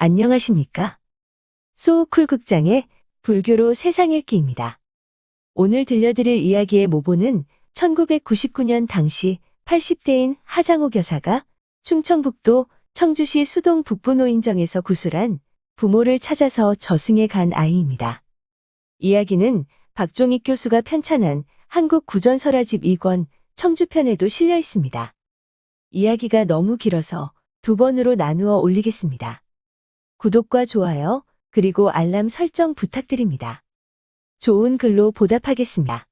안녕하십니까? 소쿨극장의 불교로 세상 읽기입니다. 오늘 들려드릴 이야기의 모본은 1999년 당시 80대인 하장호 여사가 충청북도 청주시 수동 북부노인정에서 구술한 부모를 찾아서 저승에 간 아이입니다. 이야기는 박종익 교수가 편찬한 한국 구전설화집 2권 청주편에도 실려 있습니다. 이야기가 너무 길어서 두 번으로 나누어 올리겠습니다. 구독과 좋아요, 그리고 알람 설정 부탁드립니다. 좋은 글로 보답하겠습니다.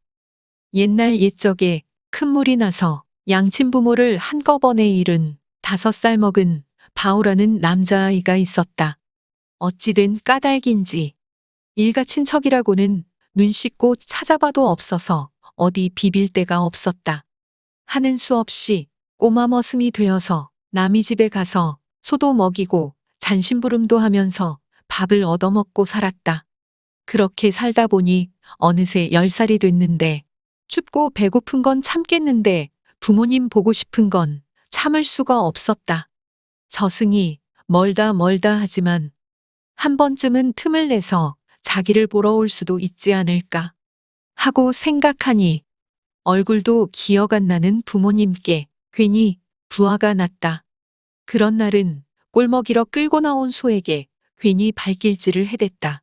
옛날 옛적에 큰 물이 나서 양친 부모를 한꺼번에 잃은 다섯 살 먹은 바우라는 남자아이가 있었다. 어찌된 까닭인지 일가 친척이라고는 눈 씻고 찾아봐도 없어서 어디 비빌 데가 없었다. 하는 수 없이 꼬마 머슴이 되어서 남이 집에 가서 소도 먹이고 잔심부름도 하면서 밥을 얻어먹고 살았다. 그렇게 살다 보니 어느새 열 살이 됐는데 춥고 배고픈 건 참겠는데 부모님 보고 싶은 건 참을 수가 없었다. 저승이 멀다 멀다 하지만 한 번쯤은 틈을 내서 자기를 보러 올 수도 있지 않을까 하고 생각하니 얼굴도 기억 안 나는 부모님께 괜히 부하가 났다. 그런 날은 꼴먹이러 끌고 나온 소에게 괜히 발길질을 해댔다.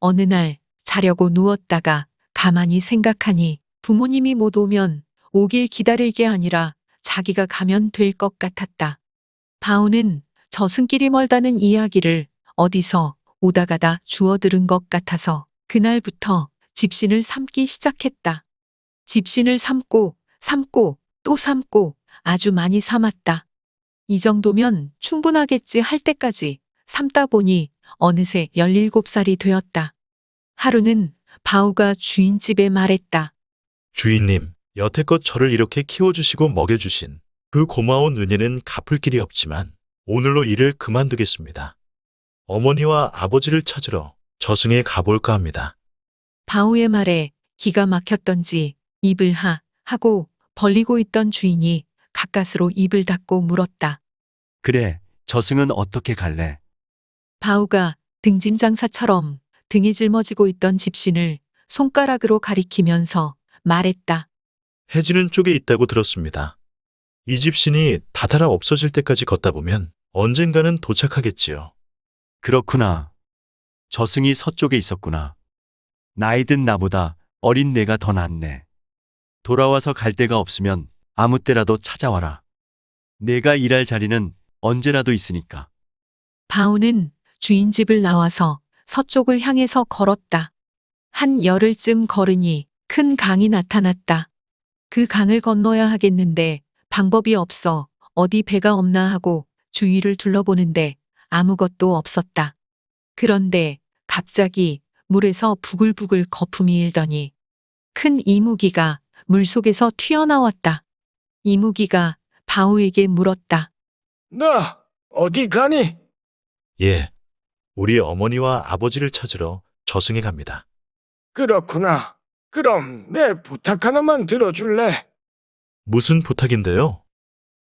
어느 날 자려고 누웠다가 가만히 생각하니 부모님이 못 오면 오길 기다릴 게 아니라 자기가 가면 될 것 같았다. 바우는 저승길이 멀다는 이야기를 어디서 오다 가다 주워 들은 것 같아서 그날부터 집신을 삼기 시작했다. 집신을 삼고 삼고 또 삼고 아주 많이 삼았다. 이 정도면 충분하겠지 할 때까지 삼다 보니 어느새 17살이 되었다. 하루는 바우가 주인집에 말했다. 주인님, 여태껏 저를 이렇게 키워주시고 먹여주신 그 고마운 은혜는 갚을 길이 없지만 오늘로 일을 그만두겠습니다. 어머니와 아버지를 찾으러 저승에 가볼까 합니다. 바우의 말에 기가 막혔던지 입을 하 하고 벌리고 있던 주인이 가까스로 입을 닫고 물었다. 그래, 저승은 어떻게 갈래? 바우가 등짐장사처럼 등에 짊어지고 있던 집신을 손가락으로 가리키면서 말했다. 해지는 쪽에 있다고 들었습니다. 이 집신이 다다라 없어질 때까지 걷다 보면 언젠가는 도착하겠지요. 그렇구나. 저승이 서쪽에 있었구나. 나이 든 나보다 어린 내가 더 낫네. 돌아와서 갈 데가 없으면 아무 때라도 찾아와라. 내가 일할 자리는 언제라도 있으니까. 바우는 주인 집을 나와서 서쪽을 향해서 걸었다. 한 열흘쯤 걸으니 큰 강이 나타났다. 그 강을 건너야 하겠는데 방법이 없어 어디 배가 없나 하고 주위를 둘러보는데 아무것도 없었다. 그런데 갑자기 물에서 부글부글 거품이 일더니 큰 이무기가 물속에서 튀어나왔다. 이무기가 바우에게 물었다. 너 어디 가니? 예, 우리 어머니와 아버지를 찾으러 저승에 갑니다. 그렇구나. 그럼 내 부탁 하나만 들어줄래? 무슨 부탁인데요?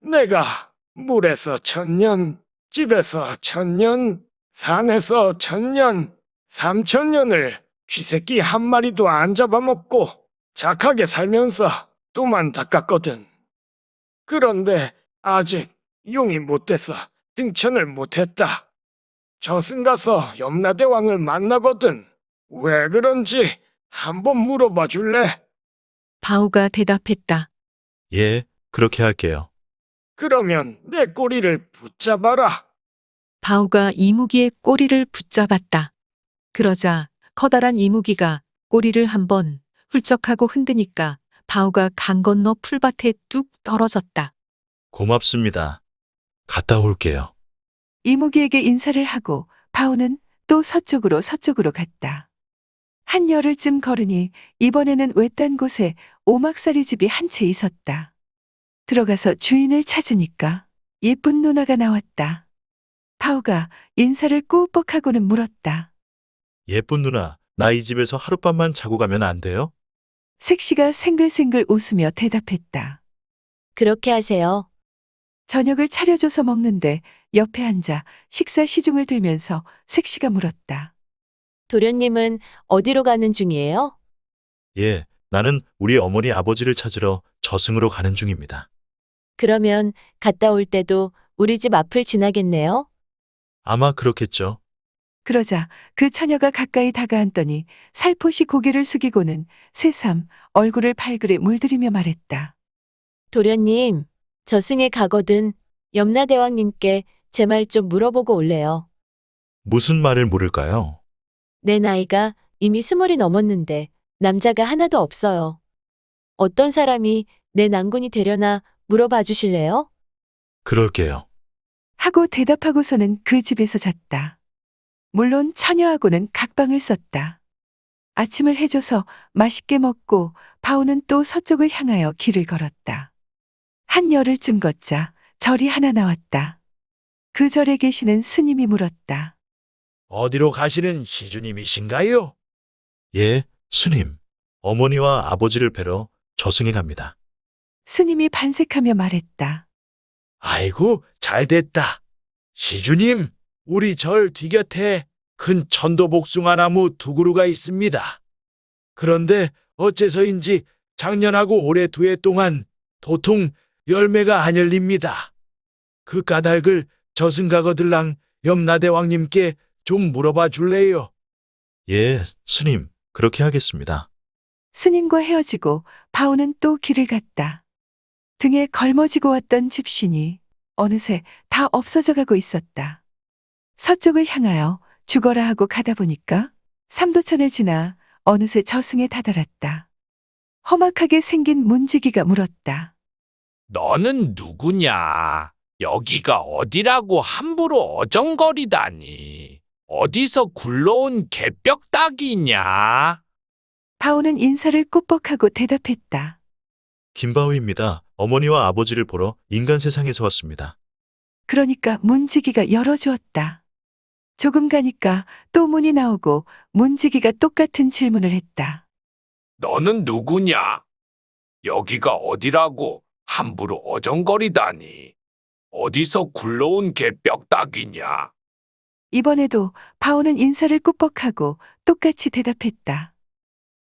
내가 물에서 천년, 집에서 천년, 산에서 천년, 삼천년을 쥐새끼 한 마리도 안 잡아먹고 착하게 살면서 또만 닦았거든. 그런데 아직 용이 못 돼서 등천을 못했다. 저승 가서 염라대왕을 만나거든. 왜 그런지 한번 물어봐 줄래? 바우가 대답했다. 예, 그렇게 할게요. 그러면 내 꼬리를 붙잡아라. 바우가 이무기의 꼬리를 붙잡았다. 그러자 커다란 이무기가 꼬리를 한번 훌쩍하고 흔드니까 바우가 강 건너 풀밭에 뚝 떨어졌다. 고맙습니다. 갔다 올게요. 이무기에게 인사를 하고 바오는 또 서쪽으로 서쪽으로 갔다. 한 열흘쯤 걸으니 이번에는 외딴 곳에 오막살이 집이 한 채 있었다. 들어가서 주인을 찾으니까 예쁜 누나가 나왔다. 바오가 인사를 꾸벅하고는 물었다. 예쁜 누나, 나 이 집에서 하룻밤만 자고 가면 안 돼요? 색시가 생글생글 웃으며 대답했다. 그렇게 하세요. 저녁을 차려줘서 먹는데 옆에 앉아 식사 시중을 들면서 색시가 물었다. 도련님은 어디로 가는 중이에요? 예, 나는 우리 어머니 아버지를 찾으러 저승으로 가는 중입니다. 그러면 갔다 올 때도 우리 집 앞을 지나겠네요? 아마 그렇겠죠. 그러자 그 처녀가 가까이 다가앉더니 살포시 고개를 숙이고는 새삼 얼굴을 발그레 물들이며 말했다. 도련님, 저승에 가거든 염라대왕님께 제 말 좀 물어보고 올래요. 무슨 말을 물을까요? 내 나이가 이미 스물이 넘었는데 남자가 하나도 없어요. 어떤 사람이 내 난군이 되려나 물어봐 주실래요? 그럴게요. 하고 대답하고서는 그 집에서 잤다. 물론 처녀하고는 각방을 썼다. 아침을 해줘서 맛있게 먹고 바오는 또 서쪽을 향하여 길을 걸었다. 한 열흘쯤 걷자 절이 하나 나왔다. 그 절에 계시는 스님이 물었다. 어디로 가시는 시주님이신가요? 예, 스님. 어머니와 아버지를 뵈러 저승에 갑니다. 스님이 반색하며 말했다. 아이고, 잘 됐다. 시주님, 우리 절 뒤곁에 큰 천도복숭아 나무 두 그루가 있습니다. 그런데 어째서인지 작년하고 올해 두 해 동안 도통 열매가 안 열립니다. 그 까닭을 저승가거들랑 염라대왕님께 좀 물어봐 줄래요? 예, 스님, 그렇게 하겠습니다. 스님과 헤어지고 바오는 또 길을 갔다. 등에 걸머지고 왔던 집신이 어느새 다 없어져 가고 있었다. 서쪽을 향하여 죽어라 하고 가다 보니까 삼도천을 지나 어느새 저승에 다다랐다. 험악하게 생긴 문지기가 물었다. 너는 누구냐? 여기가 어디라고 함부로 어정거리다니. 어디서 굴러온 개벽닭이냐? 바오는 인사를 꾹뻑하고 대답했다. 김바우입니다. 어머니와 아버지를 보러 인간 세상에서 왔습니다. 그러니까 문지기가 열어주었다. 조금 가니까 또 문이 나오고 문지기가 똑같은 질문을 했다. 너는 누구냐? 여기가 어디라고 함부로 어정거리다니. 어디서 굴러온 개벽닭이냐? 이번에도 바오는 인사를 꾹뻑하고 똑같이 대답했다.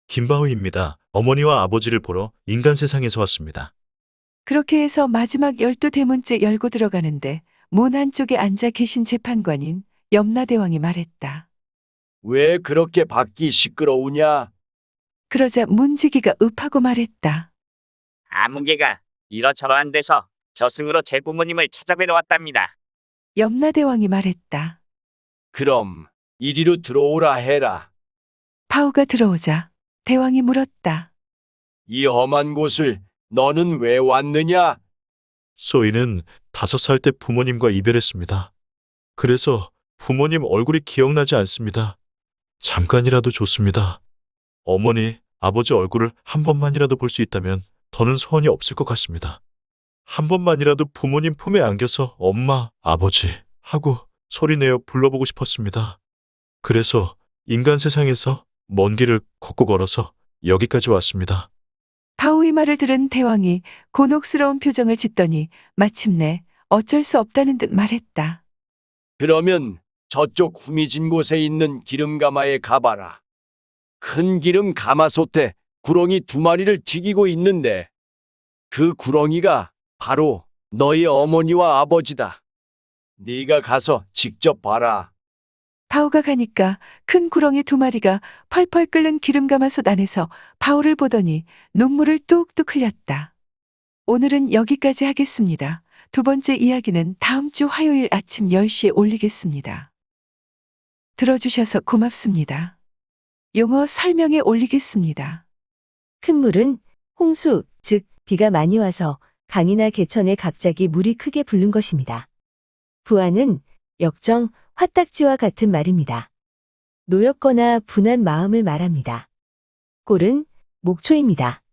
김바우입니다. 어머니와 아버지를 보러 인간 세상에서 왔습니다. 그렇게 해서 마지막 열두 대문째 열고 들어가는데 문 한쪽에 앉아 계신 재판관인 염라대왕이 말했다. 왜 그렇게 밖이 시끄러우냐? 그러자 문지기가 읍하고 말했다. 아무개가 이러저러한 데서 저승으로 제 부모님을 찾아뵈러 왔답니다. 염라대왕이 말했다. 그럼 이리로 들어오라 해라. 바오가 들어오자 대왕이 물었다. 이 험한 곳을 너는 왜 왔느냐? 소희는 다섯 살 때 부모님과 이별했습니다. 그래서 부모님 얼굴이 기억나지 않습니다. 잠깐이라도 좋습니다. 어머니, 아버지 얼굴을 한 번만이라도 볼 수 있다면 더는 소원이 없을 것 같습니다. 한 번만이라도 부모님 품에 안겨서 엄마, 아버지 하고 소리내어 불러보고 싶었습니다. 그래서 인간 세상에서 먼 길을 걷고 걸어서 여기까지 왔습니다. 바오의 말을 들은 대왕이 곤혹스러운 표정을 짓더니 마침내 어쩔 수 없다는 듯 말했다. 그러면 저쪽 후미진 곳에 있는 기름가마에 가봐라. 큰 기름 가마솥에 구렁이 두 마리를 튀기고 있는데 그 구렁이가 바로 너희 어머니와 아버지다. 네가 가서 직접 봐라. 바오가 가니까 큰 구렁이 두 마리가 펄펄 끓는 기름가마솥 안에서 바오를 보더니 눈물을 뚝뚝 흘렸다. 오늘은 여기까지 하겠습니다. 두 번째 이야기는 다음 주 화요일 아침 10시에 올리겠습니다. 들어주셔서 고맙습니다. 용어 설명에 올리겠습니다. 큰 물은 홍수, 즉 비가 많이 와서 강이나 개천에 갑자기 물이 크게 부른 것입니다. 부하는 역정, 화딱지와 같은 말입니다. 노였거나 분한 마음을 말합니다. 꼴은 목초입니다.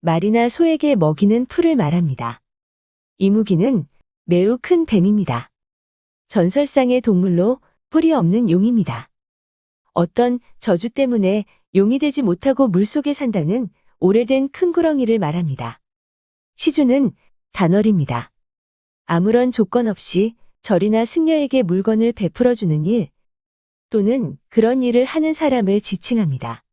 말이나 소에게 먹이는 풀을 말합니다. 이무기는 매우 큰 뱀입니다. 전설상의 동물로 뿔이 없는 용입니다. 어떤 저주 때문에 용이 되지 못하고 물속에 산다는 오래된 큰 구렁이를 말합니다. 시주는 단월입니다. 아무런 조건 없이 절이나 승려에게 물건을 베풀어주는 일, 또는 그런 일을 하는 사람을 지칭합니다.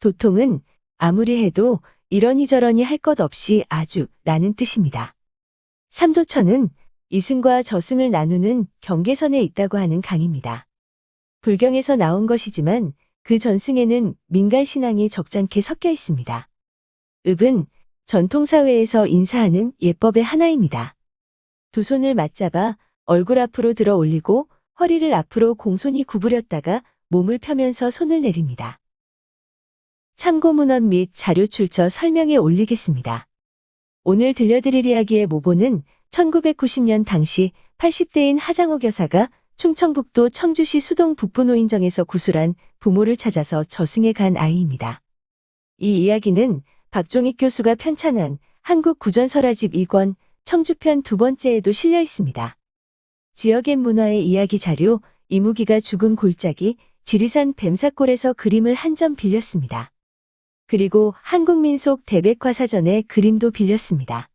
도통은 아무리 해도 이러니저러니 할 것 없이 아주 라는 뜻입니다. 삼도천은 이승과 저승을 나누는 경계선에 있다고 하는 강입니다. 불경에서 나온 것이지만 그 전승에는 민간 신앙이 적잖게 섞여 있습니다. 읍은 전통사회에서 인사하는 예법의 하나입니다. 두 손을 맞잡아 얼굴 앞으로 들어 올리고 허리를 앞으로 공손히 구부렸다가 몸을 펴면서 손을 내립니다. 참고 문헌 및 자료 출처 설명에 올리겠습니다. 오늘 들려드릴 이야기의 모본은 1990년 당시 80대인 하장옥 여사가 충청북도 청주시 수동 북부 노인정에서 구술한 부모를 찾아서 저승에 간 아이입니다. 이 이야기는 박종익 교수가 편찬한 한국 구전설화집 2권 청주편 두 번째에도 실려 있습니다. 지역의 문화의 이야기 자료 이무기가 죽은 골짜기 지리산 뱀사골에서 그림을 한 점 빌렸습니다. 그리고 한국민속 대백과사전의 그림도 빌렸습니다.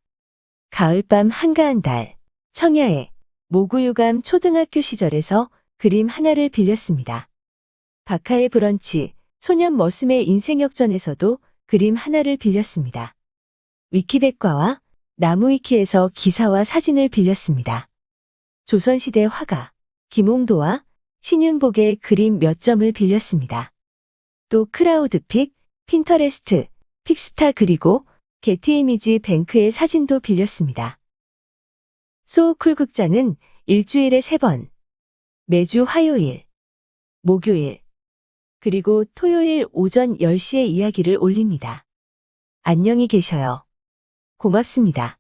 가을밤 한가한 달, 청야에 모구유감 초등학교 시절에서 그림 하나를 빌렸습니다. 박하의 브런치, 소년 머슴의 인생 역전에서도 그림 하나를 빌렸습니다. 위키백과와 나무위키에서 기사와 사진을 빌렸습니다. 조선시대 화가, 김홍도와 신윤복의 그림 몇 점을 빌렸습니다. 또 크라우드픽, 핀터레스트, 픽스타 그리고 게티 이미지 뱅크의 사진도 빌렸습니다. 소우쿨 극장은 일주일에 세 번, 매주 화요일, 목요일, 그리고 토요일 오전 10시에 이야기를 올립니다. 안녕히 계셔요. 고맙습니다.